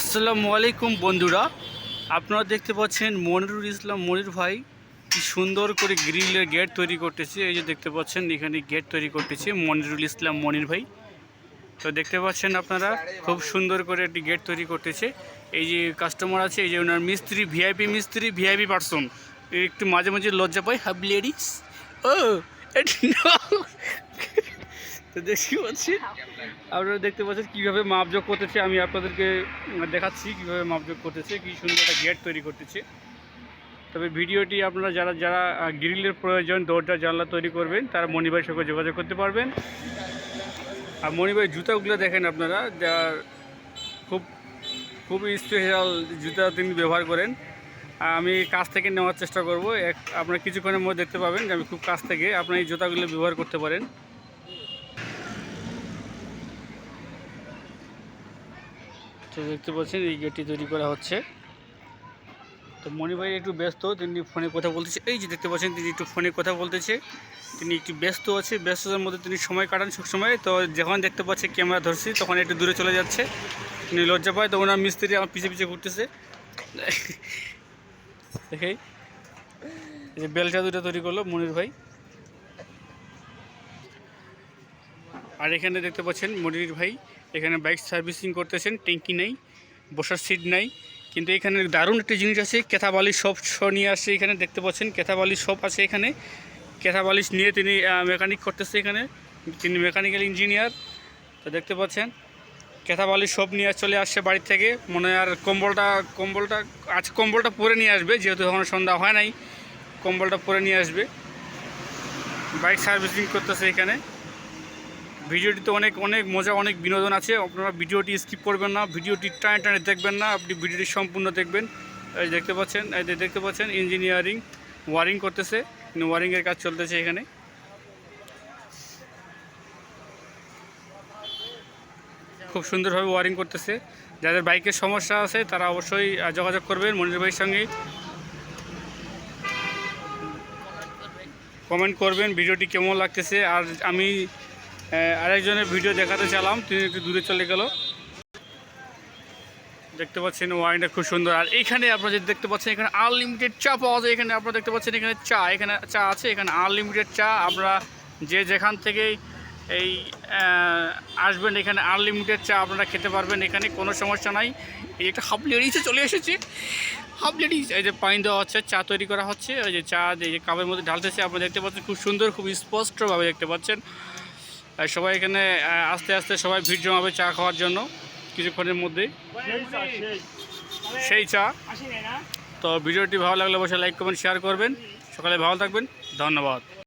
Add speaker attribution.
Speaker 1: আসসালামু আলাইকুম বন্ধুরা। আপনারা দেখতে পাচ্ছেন মনিরুল ইসলাম মনির ভাই কি সুন্দর করে গ্রিলের গেট তৈরি করতেছে। এই যে দেখতে পাচ্ছেন, এখানে গেট তৈরি করতেছে মনিরুল ইসলাম মনির ভাই। তো দেখতে পাচ্ছেন আপনারা, খুব সুন্দর করে একটি গেট তৈরি করতেছে। এই যে কাস্টমার আছে, এই যে ওনার মিস্ত্রি ভিআইপি মিস্ত্রি ভিআইপি পার্সন একটু মাঝে মাঝে লজ্জা পাই হাব লেডিস ও তো দেখতে পাচ্ছি। আপনারা দেখতে পাচ্ছেন কীভাবে মাপযোগ করতেছে। আমি আপনাদেরকে দেখাচ্ছি কীভাবে মাপযোগ করতেছে, কী সুন্দর একটা গেট তৈরি করতেছে। তবে ভিডিওটি আপনারা যারা যারা গ্রিলের প্রয়োজন, দরজা, জানলা তৈরি করবেন, তারা মণিভাইয়ের সঙ্গে যোগাযোগ করতে পারবেন। আর মণিভাই জুতাগুলো দেখেন আপনারা, যা খুব খুব স্পেশাল জুতা তিনি ব্যবহার করেন। আমি কাছ থেকে নেওয়ার চেষ্টা করব। এক, আপনারা কিছুক্ষণের মধ্যে দেখতে পাবেন যে আমি খুব কাছ থেকে আপনার এই জুতাগুলো ব্যবহার করতে পারেন। তো দেখতে পাচ্ছেন এই গেটটি তৈরি করা হচ্ছে। তো মণিভাই একটু ব্যস্ত, তিনি ফোনে কথা বলতেছে। এই যে দেখতে পাচ্ছেন, তিনি একটু ফোনে কথা বলতেছে। তিনি একটু ব্যস্ত আছে, ব্যস্ততার মধ্যে তিনি সময় কাটান সবসময়। তো যখন দেখতে পাচ্ছে ক্যামেরা ধরছি, তখন একটু দূরে চলে যাচ্ছে। তিনি লজ্জা পায় তো ওনার মিস্ত্রি আমার পিছিয়ে পিছিয়ে ঘুরতেছে। দেখেই যে বেলচা দুটো তৈরি করল মনির ভাই। আর এখানে দেখতে পাচ্ছেন মনির ভাই, এখানে বাইক সার্ভিসিং করতেছেন, ট্যাঙ্কি নেই, বসার সিট নাই, কিন্তু এখানে দারুণ একটা জিনিস আছে কেথা বালিশ সব নিয়ে আসছে এখানে, দেখতে পাচ্ছেন কেথা বালিশ সব আছে এখানে কেথা বালিশ নিয়ে তিনি মেকানিক করতেছে এখানে, তিনি মেকানিক্যাল ইঞ্জিনিয়ার তো দেখতে পাচ্ছেন কেথা বালিশ সব নিয়ে চলে আসছে বাড়ি থেকে, মনে হয় আর কম্বলটা কম্বলটা, আজ কম্বলটা পরে নিয়ে আসবে, যেহেতু এখন সন্ধ্যা হয় নাই, কম্বলটা পরে নিয়ে আসবে, বাইক সার্ভিসিং করতেছে এখানে। ভিডিওটিতে অনেক অনেক মজা, অনেক বিনোদন আছে। আপনারা ভিডিওটি স্কিপ করবেন না, ভিডিওটি টানে টানে দেখবেন না, আপনি ভিডিওটি সম্পূর্ণ দেখবেন। এই দেখতে পাচ্ছেন, এই দেখতে পাচ্ছেন ইঞ্জিনিয়ারিং ওয়ারিং করতেছে ওয়ারিংয়ের কাজ চলতেছে এখানে। খুব সুন্দরভাবে ওয়ারিং করতেছে। যাদের বাইকের সমস্যা আছে, তারা অবশ্যই যোগাযোগ করবেন মনির ভাইয়ের সঙ্গে। কমেন্ট করবেন, ভিডিওটি কেমন লাগতেছে। আর আমি আরেকজনের ভিডিও দেখাতে চালাম। তিনি একটু দূরে চলে গেল। দেখতে পাচ্ছেন, ওয়াইনটা খুব সুন্দর। আর এখানে আপনারা যদি দেখতে পাচ্ছেন, এখানে আনলিমিটেড চা পাওয়া যায়। এখানে আপনারা দেখতে পাচ্ছেন, এখানে চা এখানে চা আছে, এখানে আনলিমিটেড চা। আপনারা যে যেখান থেকেই এই আসবেন, এখানে আনলিমিটেড চা আপনারা খেতে পারবেন। এখানে কোনো সমস্যা নাই। এই একটা হাফ লেডিসে চলে এসেছে। হাফ লেডিস এই যে পানি দেওয়া হচ্ছে, চা তৈরি করা হচ্ছে। ওই যে চা, এই যে কাপের মধ্যে ঢালতেছে। আপনারা দেখতে পাচ্ছেন, খুব সুন্দর, খুব স্পষ্টভাবে দেখতে পাচ্ছেন। সবাই এখানে আস্তে আস্তে সবাই ভিড় জমাবে চা খাওয়ার জন্য, কিছুক্ষণের মধ্যেই। সেই চা। তো ভিডিওটি ভালো লাগলে অবশ্যই লাইক কমেন্ট শেয়ার করবেন। সকালে ভালো থাকবেন। ধন্যবাদ।